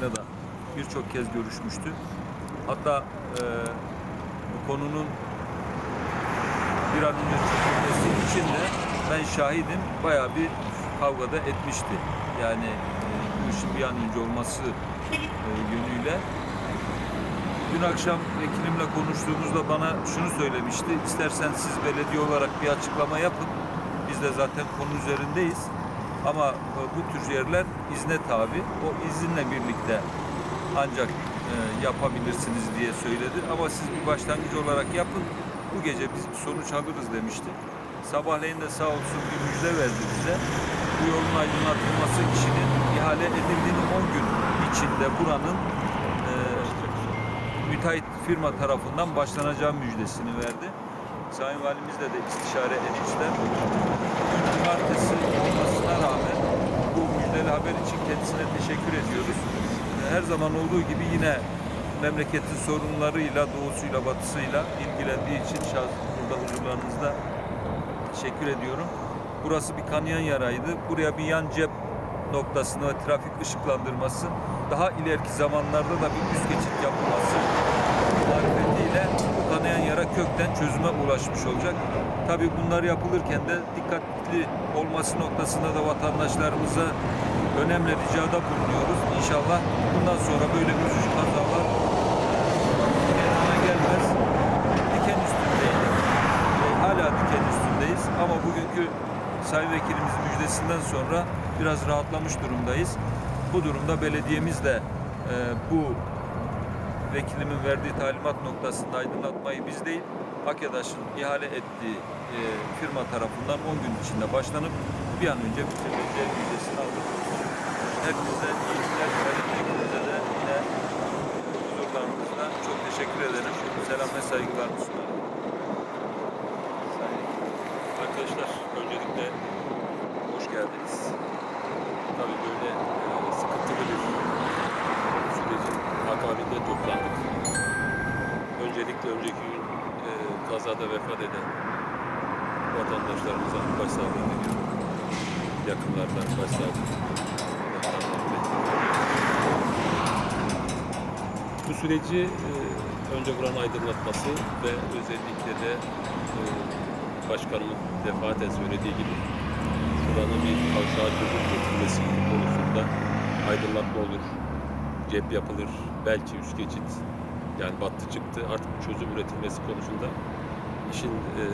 Başkanı'yla da birçok kez görüşmüştü. Hatta e, bu konunun bir an önce çözülmesi için de ben şahidim bayağı bir kavgada etmişti. Yani e, bu işin bir an önce olması e, yönüyle. Dün akşam vekilimle konuştuğumuzda bana şunu söylemişti. İstersen siz belediye olarak bir açıklama yapın. Biz de zaten konu üzerindeyiz. Ama e, bu tür yerler izne tabi. O izinle birlikte ancak e, yapabilirsiniz diye söyledi. Ama siz bir başlangıç olarak yapın. Bu gece biz sonuç alırız demişti. Sabahleyin de sağ olsun bir müjde verdi bize. Bu yolun aydınlatılması işinin ihale edildiğini 10 gün içinde buranın e, müteahhit firma tarafından başlanacağı müjdesini verdi. Sayın Valimizle de istişare etmişler. Cumartesi olmasına rağmen bu müjdeli haber için kendisine teşekkür ediyoruz. Her zaman olduğu gibi yine memleketin sorunlarıyla, doğusuyla, batısıyla ilgilendiği için şahs burada huzurlarınızda teşekkür ediyorum. Burası bir kanayan yaraydı. Buraya bir yan cep noktasına ve trafik ışıklandırması, daha ileriki zamanlarda da bir üst geçit yapılması marifetiyle kanayan yara kökten çözüme ulaşmış olacak. Tabii bunlar yapılırken de dikkatli olması noktasında da vatandaşlarımıza önemli ricada bulunuyoruz. İnşallah bundan sonra böyle üzücü kazalar meydana gelmez. Diken üstündeydik. E, hala diken üstündeyiz ama bugünkü Sayın Vekilimizin müjdesinden sonra biraz rahatlamış durumdayız. Bu durumda belediyemiz de e, bu vekilimin verdiği talimat noktasında aydınlatmayı biz değil, Akedaş'ın ihale ettiği e, firma tarafından 10 gün içinde başlanıp bir an önce bitirileceği müjdesini aldık. Hepinize iyi günler, belediyemize de yine huzurlarınızda çok teşekkür ederim. Selam ve saygılarımı sunarım. Arkadaşlar öncelikle hoş geldiniz. Tabii böyle e, sıkıntılı bir toplandık. Öncelikle önceki gün e, kazada vefat eden vatandaşlarımıza başsağlığı diliyorum. Yakınlarına başsağlığı. Bu süreci e, önce buranın aydınlatması ve özellikle de e, başkanımın defaten söylediği gibi buranın bir kavşağa çözüm getirmesi konusunda aydınlatma olur, cep yapılır, belki üst geçit yani battı çıktı artık çözüm üretilmesi konusunda işin e,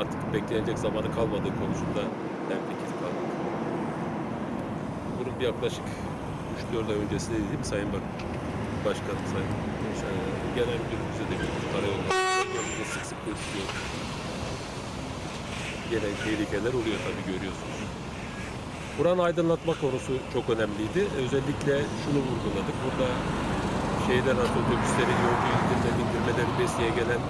artık beklenecek zamanı kalmadığı konusunda hemfikir kaldık. Bunun bir yaklaşık 3-4 ay öncesinde değil Sayın Bak Başkanım Sayın e, Genel Müdürümüzle de görüştük. Karayolları sık sık görüşüyoruz gelen tehlikeler oluyor tabii görüyorsunuz. Buranın aydınlatma konusu çok önemliydi. Özellikle şunu vurguladık. Burada şehirler arası otobüsleri, yolcu indirme, bindirmeleri besleye gelen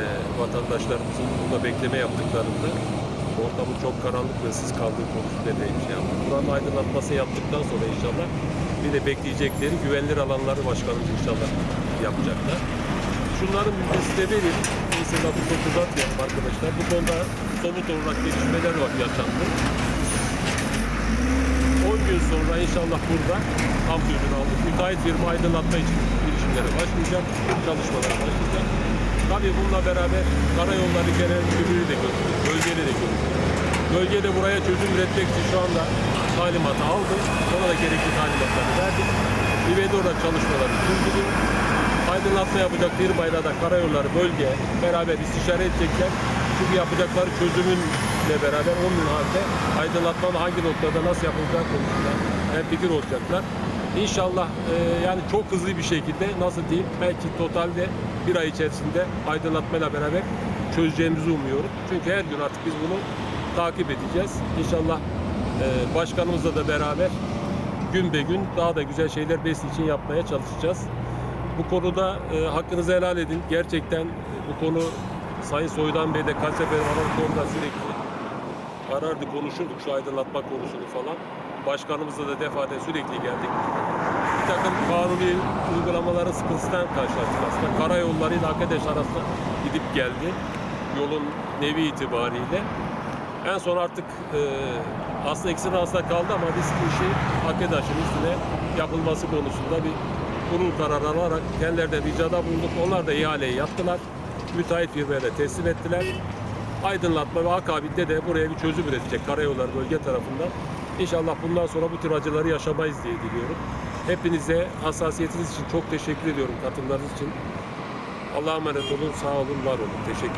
e, vatandaşlarımızın burada bekleme yaptıklarında ortamın çok karanlık ve ıssız kaldığı konusunda bir şey yaptık. Buranın aydınlatması yaptıktan sonra inşallah bir de bekleyecekleri güvenilir alanları başkanımız inşallah yapacaklar. Şunların müjdesi de vereyim. Neyse lafı çok arkadaşlar. Bu konuda somut olarak gelişmeler var yaşandı. 10 gün sonra inşallah burada tam sözünü aldık. Müteahhit firma aydınlatma için girişimlere başlayacak. Çalışmalara başlayacak. Tabii bununla beraber karayolları genel müdürlüğü de görüştük. Bölgeyle de görüştük. Bölgede buraya çözüm üretmek için şu anda talimatı aldı. Ona da gerekli talimatları verdik. İvedi olarak çalışmaları sürdürüyor aydınlatma yapacak firmayla da karayolları bölge beraber istişare edecekler. Çünkü yapacakları çözümünle beraber onun halde aydınlatmanın hangi noktada nasıl yapılacağı konusunda hem fikir olacaklar. İnşallah e, yani çok hızlı bir şekilde nasıl diyeyim belki totalde bir ay içerisinde aydınlatmayla beraber çözeceğimizi umuyorum. Çünkü her gün artık biz bunu takip edeceğiz. İnşallah e, başkanımızla da beraber gün be gün daha da güzel şeyler Besli için yapmaya çalışacağız. Bu konuda e, hakkınızı helal edin. Gerçekten bu konu Sayın Soydan Bey de kaç sefer bu konuda sürekli arardı, konuşurduk şu aydınlatma konusunu falan. Başkanımızla da defaten sürekli geldik. Bir takım kanuni uygulamaların sıkıntısından karşılaştık aslında. Karayollarıyla arkadaş arasında gidip geldi. Yolun nevi itibariyle. En son artık e, aslında ikisinin arasında kaldı ama biz bu işi Hakedaş'ın üstüne yapılması konusunda bir kurul kararı alarak kendilerine ricada bulunduk. Onlar da ihaleyi yaptılar. Müteahhit firmaya da teslim ettiler. Aydınlatma ve akabinde de buraya bir çözüm üretecek karayolları bölge tarafından. İnşallah bundan sonra bu tür acıları yaşamayız diye diliyorum. Hepinize hassasiyetiniz için çok teşekkür ediyorum katılımlarınız için. Allah'a emanet olun, sağ olun, var olun. Teşekkür ederim.